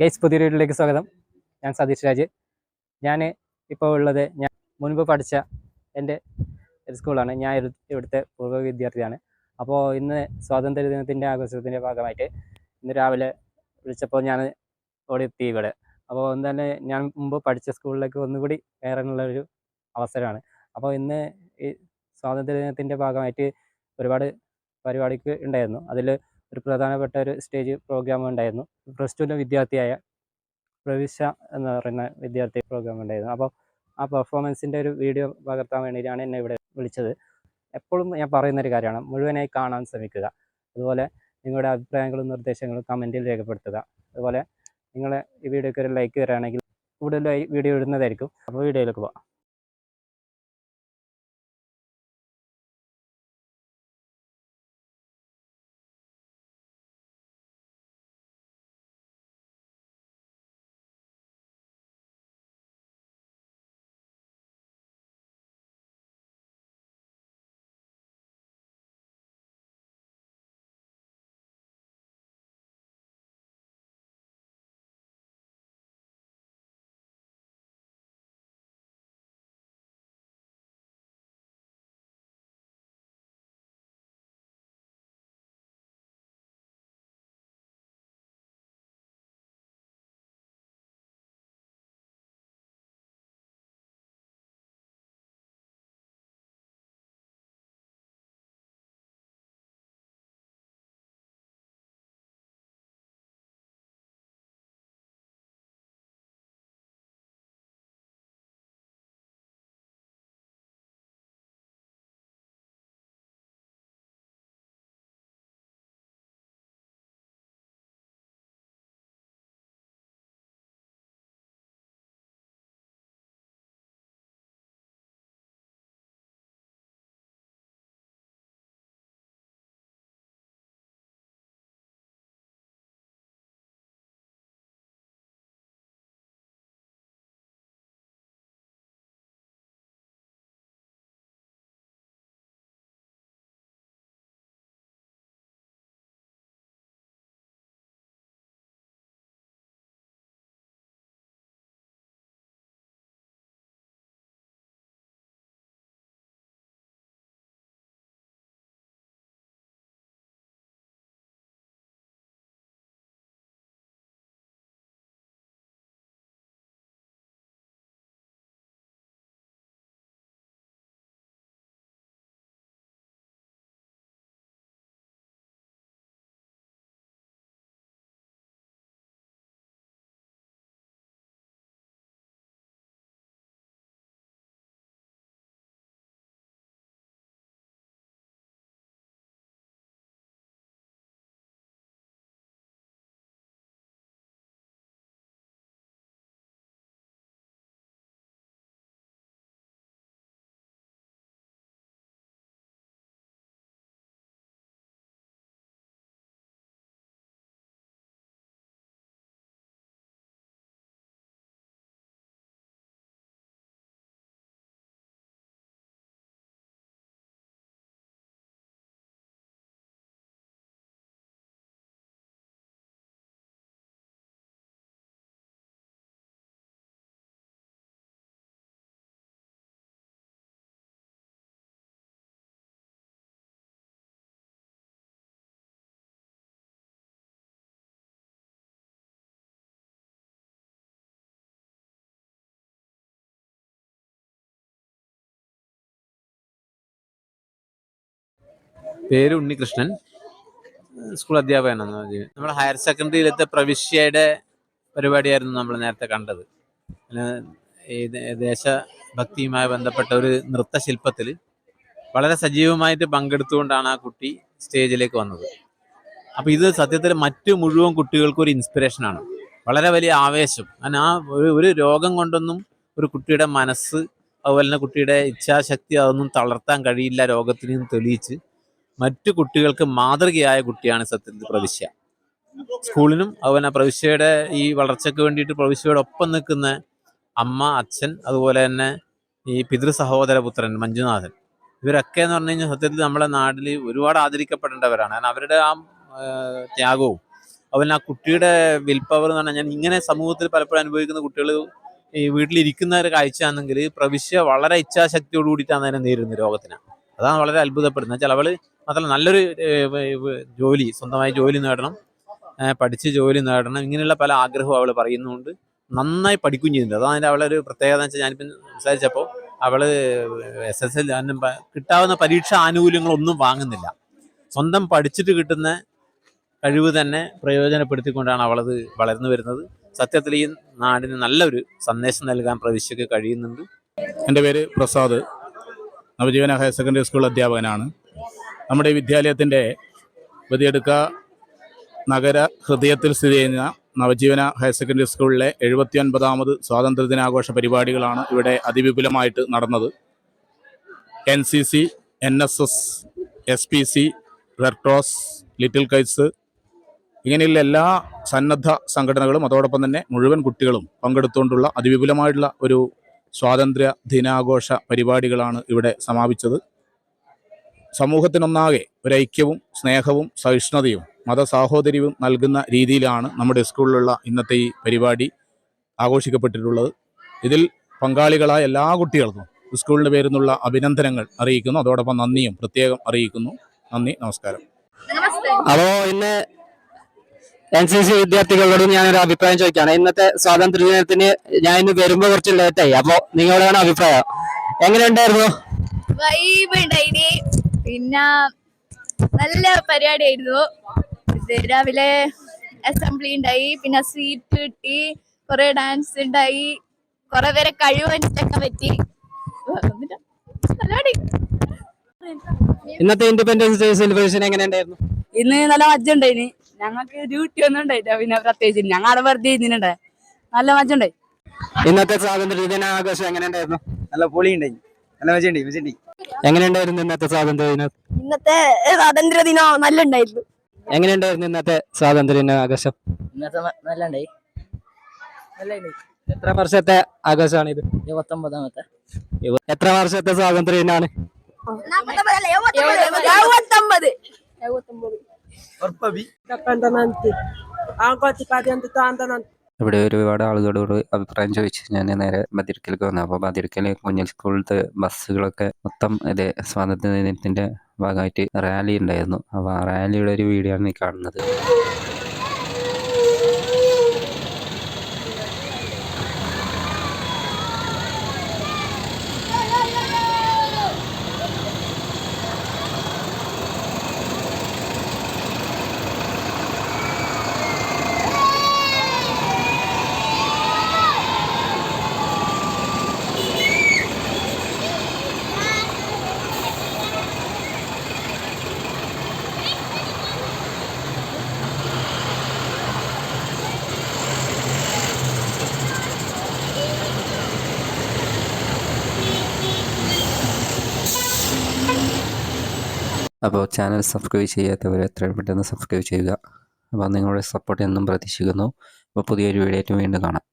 Guys പുതിയ വീട്ടിലേക്ക് സ്വാഗതം. ഞാൻ സതീഷ് രാജ്. ഞാൻ ഇപ്പോൾ ഉള്ളത് ഞാൻ മുൻപ് പഠിച്ച എന്റെ സ്കൂളാണ് ഞാൻ ഇവിടുത്തെ പൂർവ വിദ്യാർത്ഥിയാണ്. അപ്പോൾ ഇന്ന് സ്വാതന്ത്ര്യ ദിനത്തിന്റെ ആഘോഷത്തിന്റെ ഭാഗമായിട്ട് ഇന്ന് രാവിലെ വിളിച്ചപ്പോൾ ഞാൻ ഓടിയെത്തി ഇവിടെ. അപ്പോൾ തന്നെ ഞാൻ മുമ്പ് പഠിച്ച സ്കൂളിലേക്ക് ഒന്നുകൂടി കയറാനുള്ള ഒരു അവസരമാണ്. അപ്പോൾ ഇന്ന് ഈ സ്വാതന്ത്ര്യ ദിനത്തിന്റെ ഭാഗമായിട്ട് ഒരുപാട് പരിപാടിക്ക് ഉണ്ടായിരുന്നു. അതിൽ ഒരു പ്രധാനപ്പെട്ട ഒരു സ്റ്റേജ് പ്രോഗ്രാം ഉണ്ടായിരുന്നു. പ്ലസ് ടുവിലെ വിദ്യാർത്ഥിയായ പ്രവിശ എന്ന് പറയുന്ന വിദ്യാർത്ഥി പ്രോഗ്രാം ഉണ്ടായിരുന്നു. അപ്പോൾ ആ പെർഫോമൻസിന്റെ ഒരു വീഡിയോ പകർത്താൻ വേണ്ടിയിട്ടാണ് എന്നെ ഇവിടെ വിളിച്ചത്. എപ്പോഴും ഞാൻ പറയുന്ന ഒരു കാര്യമാണ് മുഴുവനായി കാണാൻ ശ്രമിക്കുക. അതുപോലെ നിങ്ങളുടെ അഭിപ്രായങ്ങളും നിർദ്ദേശങ്ങളും കമന്റിൽ രേഖപ്പെടുത്തുക. അതുപോലെ നിങ്ങളെ ഈ വീഡിയോയ്ക്ക് ഒരു ലൈക്ക് തരാണെങ്കിൽ കൂടുതലായി വീഡിയോ ഇടുന്നതായിരിക്കും. അപ്പോൾ വീഡിയോയിലേക്ക് പോകാം പേര് ഉണ്ണികൃഷ്ണൻ. സ്കൂൾ അധ്യാപകനാണ് നമ്മുടെ ഹയർ സെക്കൻഡറിയിലത്തെ പ്രവിശ്യയുടെ പരിപാടിയായിരുന്നു നമ്മൾ നേരത്തെ കണ്ടത്. ഈ ദേശഭക്തിയുമായി ബന്ധപ്പെട്ട ഒരു നൃത്തശില്പത്തിൽ വളരെ സജീവമായിട്ട് പങ്കെടുത്തുകൊണ്ടാണ് ആ കുട്ടി സ്റ്റേജിലേക്ക് വന്നത്. അപ്പോൾ ഇത് സത്യത്തിൽ മറ്റു മുഴുവൻ കുട്ടികൾക്കും ഒരു ഇൻസ്പിറേഷനാണ് വളരെ വലിയ ആവേശം. കാരണം ആ ഒരു രോഗം കൊണ്ടൊന്നും ഒരു കുട്ടിയുടെ മനസ്സ് അതുപോലെ തന്നെ കുട്ടിയുടെ ഇച്ഛാശക്തി അതൊന്നും തളർത്താൻ കഴിയില്ല രോഗത്തിനും തെളിയിച്ച് മറ്റു കുട്ടികൾക്ക് മാതൃകയായ കുട്ടിയാണ് സത്യത്തിൽ പ്രവിശ്യ. സ്കൂളിനും അതുപോലെ പ്രവിശ്യയുടെ ഈ വളർച്ചയ്ക്ക് വേണ്ടിയിട്ട് പ്രവിശ്യയുടെ ഒപ്പം നിൽക്കുന്ന അമ്മ അച്ഛൻ അതുപോലെ തന്നെ ഈ പിതൃ സഹോദര പുത്രൻ മഞ്ജുനാഥൻ. ഇവരൊക്കെ എന്ന് പറഞ്ഞു കഴിഞ്ഞാൽ സത്യത്തിൽ നമ്മുടെ നാട്ടിൽ ഒരുപാട് ആദരിക്കപ്പെടേണ്ടവരാണ് കാരണം അവരുടെ ആ ത്യാഗവും അതുപോലെ ആ കുട്ടിയുടെ വിൽ പവർ എന്ന് പറഞ്ഞാൽ ഞാൻ ഇങ്ങനെ സമൂഹത്തിൽ പലപ്പോഴും അനുഭവിക്കുന്ന കുട്ടികൾ ഈ വീട്ടിലിരിക്കുന്ന ഒരു കാഴ്ചയാണെങ്കിൽ പ്രവിശ്യ വളരെ ഇച്ഛാശക്തിയോട് കൂടിയിട്ടാണ് അതിനെ നേരിടുന്നത് രോഗത്തിന് അതാണ് വളരെ അത്ഭുതപ്പെടുന്നത്. വെച്ചാൽ അവൾ മാത്രമല്ല നല്ലൊരു ജോലി സ്വന്തമായി ജോലി നേടണം പഠിച്ച് ജോലി നേടണം ഇങ്ങനെയുള്ള പല ആഗ്രഹവും അവൾ പറയുന്നുണ്ട്. നന്നായി പഠിക്കുകയും ചെയ്യുന്നുണ്ട്. അതാണ് അതിന്റെ അവളൊരു പ്രത്യേകത വെച്ചാൽ ഞാനിപ്പം സംസാരിച്ചപ്പോൾ അവൾ എസ് എസ് എൽ കിട്ടാവുന്ന പരീക്ഷാ ആനുകൂല്യങ്ങളൊന്നും വാങ്ങുന്നില്ല. സ്വന്തം പഠിച്ചിട്ട് കിട്ടുന്ന കഴിവ് തന്നെ പ്രയോജനപ്പെടുത്തിക്കൊണ്ടാണ് അവളത് വളർന്നു വരുന്നത്. സത്യത്തിൽ ഈ നാടിന് നല്ലൊരു സന്ദേശം നൽകാൻ പ്രവിശ്യക്ക് കഴിയുന്നുണ്ട്. എന്റെ പേര് Prasad. Navajeevana higher secondary school അധ്യാപകനാണ്. നമ്മുടെ വിദ്യാലയത്തിന്റെ ബദിയെടുക്ക നഗര ഹൃദയത്തിൽ സ്ഥിതി ചെയ്യുന്ന നവജീവന ഹയർ സെക്കൻഡറി സ്കൂളിലെ എഴുപത്തി ഒൻപതാമത് സ്വാതന്ത്ര്യദിനാഘോഷ പരിപാടികളാണ് ഇവിടെ അതിവിപുലമായിട്ട് നടന്നത്. N C C N S S S P C red cross little kites ഇങ്ങനെയുള്ള എല്ലാ സന്നദ്ധ സംഘടനകളും അതോടൊപ്പം തന്നെ മുഴുവൻ കുട്ടികളും പങ്കെടുത്തുകൊണ്ടുള്ള അതിവിപുലമായിട്ടുള്ള ഒരു സ്വാതന്ത്ര്യ ദിനാഘോഷ പരിപാടികളാണ് ഇവിടെ സമാപിച്ചത്. സമൂഹത്തിനൊന്നാകെ ഒരു ഐക്യവും സ്നേഹവും സഹിഷ്ണുതയും മതസാഹോദര്യവും നൽകുന്ന രീതിയിലാണ് നമ്മുടെ സ്കൂളിലുള്ള ഇന്നത്തെ ഈ പരിപാടി ആഘോഷിക്കപ്പെട്ടിട്ടുള്ളത്. ഇതിൽ പങ്കാളികളായ എല്ലാ കുട്ടികൾക്കും സ്കൂളിന്റെ പേരിൽ നിന്നുള്ള അഭിനന്ദനങ്ങൾ അറിയിക്കുന്നു. അതോടൊപ്പം നന്ദിയും പ്രത്യേകം അറിയിക്കുന്നു. നന്ദി നമസ്കാരം. അപ്പോ ഇന്ന് എൻ സി സി വിദ്യാർത്ഥികളോടും ഞാനൊരു അഭിപ്രായം ചോദിക്കുകയാണ് ഇന്നത്തെ സ്വാതന്ത്ര്യ ദിനത്തിന് ഞാൻ ഇന്ന് വരുമ്പോ കുറച്ച് ലേറ്റായി അപ്പോ നിങ്ങളുടെയാണ് അഭിപ്രായം. എങ്ങനെയുണ്ടായിരുന്നു? വൈബ് ഉണ്ടായിന്. പിന്നെ നല്ല പരിപാടിയായിരുന്നു. ആയിരുന്നു രാവിലെ അസംബ്ലി ഉണ്ടായി പിന്നെ സീറ്റ് കിട്ടി കുറെ ഡാൻസ് ഉണ്ടായി കുറെ പേരെ കഴിവ് മനസ്സിലാക്കാൻ പറ്റി. പരിപാടി. ഇന്നത്തെ ഇൻഡിപെൻഡൻസ് ഡേ സെലിബ്രേഷൻ എങ്ങനെയുണ്ടായിരുന്നു? ഇന്ന് നല്ല മജ്ജ ഉണ്ടായിന്. ഞങ്ങൾക്ക് ഡ്യൂട്ടി ഒന്നും ഉണ്ടായില്ല പിന്നെ പ്രത്യേകിച്ച് ഞങ്ങൾ അവിടെ വെറുതെ ഇരുന്നിട്ടുണ്ടേ നല്ല മജ്ജ ഉണ്ടായി. ഇന്നത്തെ സ്വാതന്ത്ര്യ ദിനാഘോഷം എങ്ങനെയുണ്ടായിരുന്നു? നല്ല പൊളി ഉണ്ടായി എങ്ങനെയുണ്ടായിരുന്നു ഇന്നത്തെ സ്വാതന്ത്ര്യ ദിനം ഇന്നത്തെ സ്വാതന്ത്ര്യ ദിനം നല്ല ഉണ്ടായിരുന്നു എങ്ങനെയുണ്ടായിരുന്നു ഇന്നത്തെ സ്വാതന്ത്ര്യ ദിനാഘോഷം ഇന്നത്തെ നല്ല ഉണ്ടായി നല്ല എത്ര വർഷത്തെ ആഘോഷമാണ് ഇത് ഇരുപത്തൊമ്പതാമത്തെ എത്ര വർഷത്തെ സ്വാതന്ത്ര്യ ദിനാണ് എഴുപത്തൊമ്പത് ഇവിടെ ഒരുപാട് ആളുകളോട് അഭിപ്രായം ചോദിച്ച് ഞാൻ നേരെ ബദിരിക്കലേക്ക് വന്നു. അപ്പോൾ ബദിരിക്കൽ കുഞ്ഞൽ സ്കൂളിലത്തെ ബസ്സുകളൊക്കെ മൊത്തം ഇത് സ്വാതന്ത്ര്യ ദിനത്തിന്റെ ഭാഗമായിട്ട് റാലി ഉണ്ടായിരുന്നു. അപ്പോൾ ആ റാലിയുടെ ഒരു വീഡിയോ ആണ് ഈ കാണുന്നത്. അപ്പോൾ ചാനൽ സബ്സ്ക്രൈബ് ചെയ്യാത്തവർ എത്രയും പെട്ടെന്ന് സബ്സ്ക്രൈബ് ചെയ്യുക. അപ്പോൾ നിങ്ങളുടെ സപ്പോർട്ട് എന്നും പ്രതീക്ഷിക്കുന്നു. അപ്പോൾ പുതിയൊരു വീഡിയോ ആയിട്ട് വീണ്ടും കാണാം.